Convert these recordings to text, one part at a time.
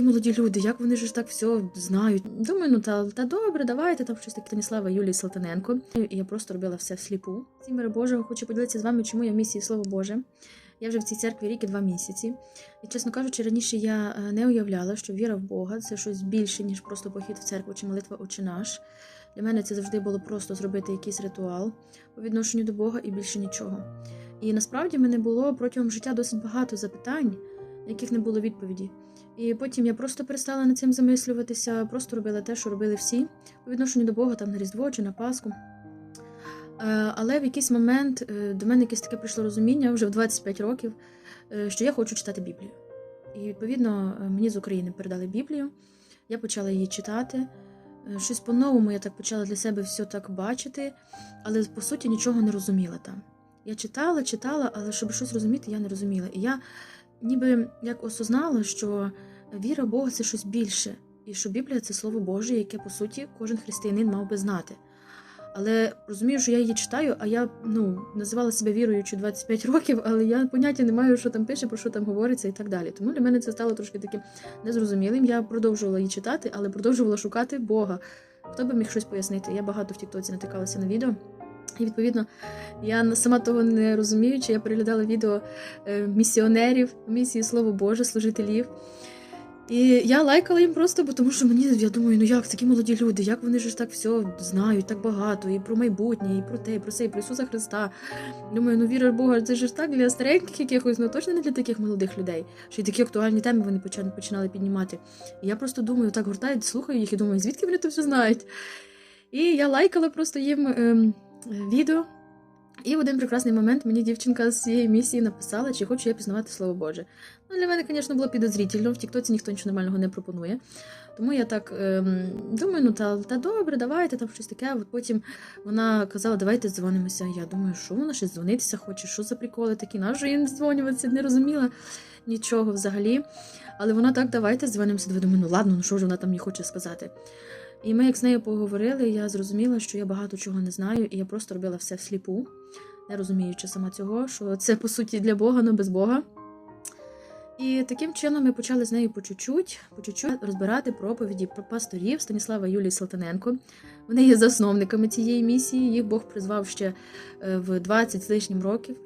такі молоді люди, як вони ж так все знають. Думаю, ну та, та добре, давайте там щось таке Станіслава Юлії Салтаненко. І я просто робила все всліпу. Ці мири Божого хочу поділитися з вами, чому я в місії Слово Боже. Я вже в цій церкві рік і два місяці. І, чесно кажучи, раніше я е, не уявляла, що віра в Бога це щось більше, ніж просто похід в церкву чи молитва «Отче наш. Для мене це завжди було просто зробити якийсь ритуал по відношенню до Бога і більше нічого. І насправді мене було протягом життя досить багато запитань, на яких не було відповіді. І потім я просто перестала над цим замислюватися, просто робила те, що робили всі по відношенню до Бога, там на Різдво чи на Пасху. Е, Але в якийсь момент е, до мене якесь таке прийшло розуміння вже в 25 років, е, що я хочу читати Біблію. І відповідно мені з України передали Біблію. Я почала її читати. Щось по-новому я так почала для себе все так бачити, але по суті нічого не розуміла там. Я читала, читала, але щоб щось розуміти, я не розуміла. І я ніби як осознала, що віра в Бога це щось більше, і що Біблія це слово Боже, яке по суті кожен християнин мав би знати. Але розумію, що я її читаю, а я ну називала себе віруючи 25 років, але я поняття не маю, що там пише, про що там говориться і так далі. Тому для мене це стало трошки таким незрозумілим. Я продовжувала її читати, але продовжувала шукати Бога. Хто би міг щось пояснити? Я багато в Тіктоці натикалася на відео. І відповідно, я сама того не розуміючи, я переглядала відео е, місіонерів, місії Слово Боже, служителів. І я лайкала їм просто, бо тому що мені я думаю, ну як такі молоді люди, як вони ж так все знають, так багато, і про майбутнє, і про те, і про це, і про Ісуса Христа. Думаю, ну віра в Бога, це ж так для стареньких якихось, ну точно не для таких молодих людей. Що й такі актуальні теми вони починали піднімати. І я просто думаю, так гортаю, слухаю їх і думаю, звідки вони то все знають. І я лайкала просто їм ем, відео. І в один прекрасний момент мені дівчинка з цієї місії написала, чи хочу я пізнавати Слово Боже. Ну, для мене, звісно, було підозрительно, в Тіктоці ніхто нічого нормального не пропонує. Тому я так ем, думаю, ну та, та добре, давайте там щось таке. От потім вона казала, давайте дзвонимося. Я думаю, що вона ще дзвонитися хоче, що за приколи такі, нащо їм дзвонюватися, не розуміла нічого взагалі. Але вона так, давайте дзвонимося. Думаю, ну ладно, ну що ж вона там мені хоче сказати. І ми як з нею поговорили, я зрозуміла, що я багато чого не знаю, і я просто робила все всліпу, не розуміючи сама цього, що це по суті для Бога, але без Бога. І таким чином ми почали з нею по чуть-чуть, по чуть-чуть розбирати проповіді про пасторів Станіслава Юлії Салтаненко. Вони є засновниками цієї місії. Їх Бог призвав ще е, в 20 з лишнім років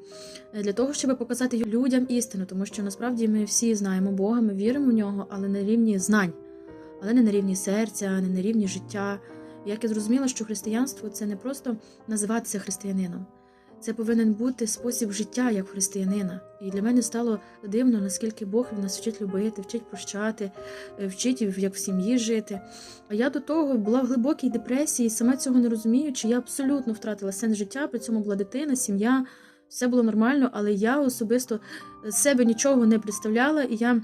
е, для того, щоб показати людям істину, тому що насправді ми всі знаємо Бога, ми віримо в нього, але на рівні знань, але не на рівні серця, не на рівні життя. Як я зрозуміла, що християнство це не просто називатися християнином. Це повинен бути спосіб життя як християнина. І для мене стало дивно, наскільки Бог нас вчить любити, вчить прощати, е, вчить як в сім'ї жити. А я до того була в глибокій депресії, сама цього не розуміючи, я абсолютно втратила сенс життя. При цьому була дитина, сім'я, все було нормально, але я особисто себе нічого не представляла, і я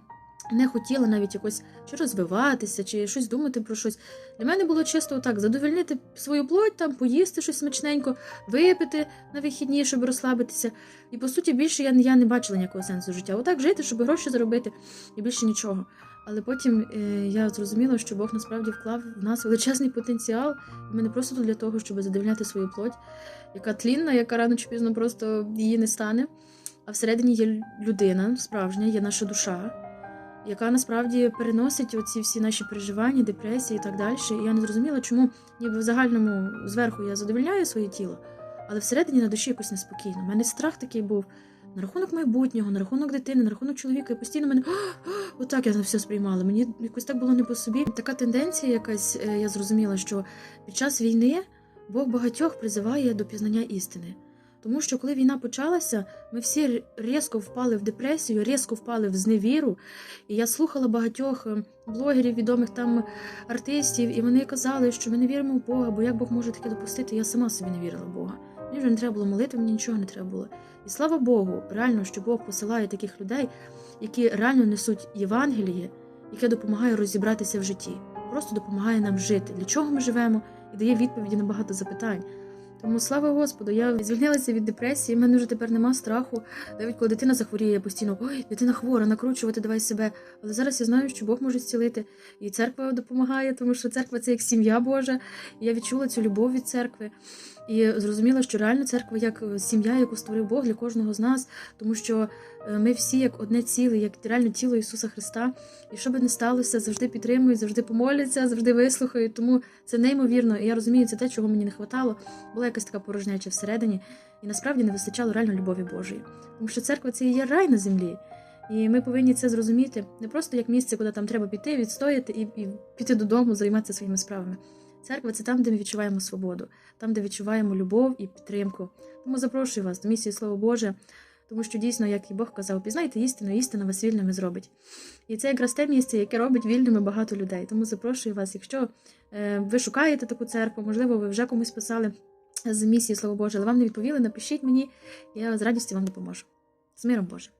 не хотіла навіть якось чи розвиватися, чи щось думати про щось. Для мене було чисто так: задовольнити свою плоть, там, поїсти щось смачненько, випити на вихідні, щоб розслабитися. І по суті, більше я, я не бачила ніякого сенсу життя. Отак жити, щоб гроші заробити, і більше нічого. Але потім е, я зрозуміла, що Бог насправді вклав в нас величезний потенціал. І ми не просто для того, щоб задовольняти свою плоть, яка тлінна, яка рано чи пізно просто її не стане. А всередині є людина справжня, є наша душа яка насправді переносить оці всі наші переживання, депресії і так далі. І я не зрозуміла, чому ніби в загальному зверху я задовольняю своє тіло, але всередині на душі якось неспокійно. У мене страх такий був на рахунок майбутнього, на рахунок дитини, на рахунок чоловіка. І постійно мене отак я на все сприймала. Мені якось так було не по собі. Така тенденція, якась е, я зрозуміла, що під час війни Бог багатьох призиває до пізнання істини. Тому що коли війна почалася, ми всі різко впали в депресію, різко впали в зневіру. І я слухала багатьох е, блогерів, відомих там артистів, і вони казали, що ми не віримо в Бога, бо як Бог може таке допустити, я сама собі не вірила в Бога. Мені вже не треба було молити, мені нічого не треба було. І слава Богу, реально, що Бог посилає таких людей, які реально несуть Євангеліє, яке допомагає розібратися в житті, просто допомагає нам жити, для чого ми живемо, і дає відповіді на багато запитань. Тому слава Господу, я звільнилася від депресії, в мене вже тепер нема страху. Навіть коли дитина захворіє, я постійно ой, дитина хвора, накручувати давай себе. Але зараз я знаю, що Бог може зцілити, і церква допомагає, тому що церква це як сім'я Божа. І я відчула цю любов від церкви. І зрозуміла, що реально церква як е, сім'я, яку створив Бог для кожного з нас, тому що е, ми всі як одне ціле, як реально тіло Ісуса Христа. І що би не сталося, завжди підтримують, завжди помоляться, завжди вислухають. Тому це неймовірно. І я розумію, це те, чого мені не хватало. Була якась така порожняча всередині, і насправді не вистачало реально любові Божої. Тому що церква це і є рай на землі. І ми повинні це зрозуміти не просто як місце, куди там треба піти, відстояти і, і піти додому, займатися своїми справами. Церква це там, де ми відчуваємо свободу, там, де відчуваємо любов і підтримку. Тому запрошую вас до місії Слово Боже, тому що дійсно, як і Бог казав, пізнайте істину, істина вас вільними зробить. І це якраз те місце, яке робить вільними багато людей. Тому запрошую вас, якщо е, ви шукаєте таку церкву, можливо, ви вже комусь писали з місії Слово Боже, але вам не відповіли, напишіть мені, я з радістю вам допоможу. З миром Божим!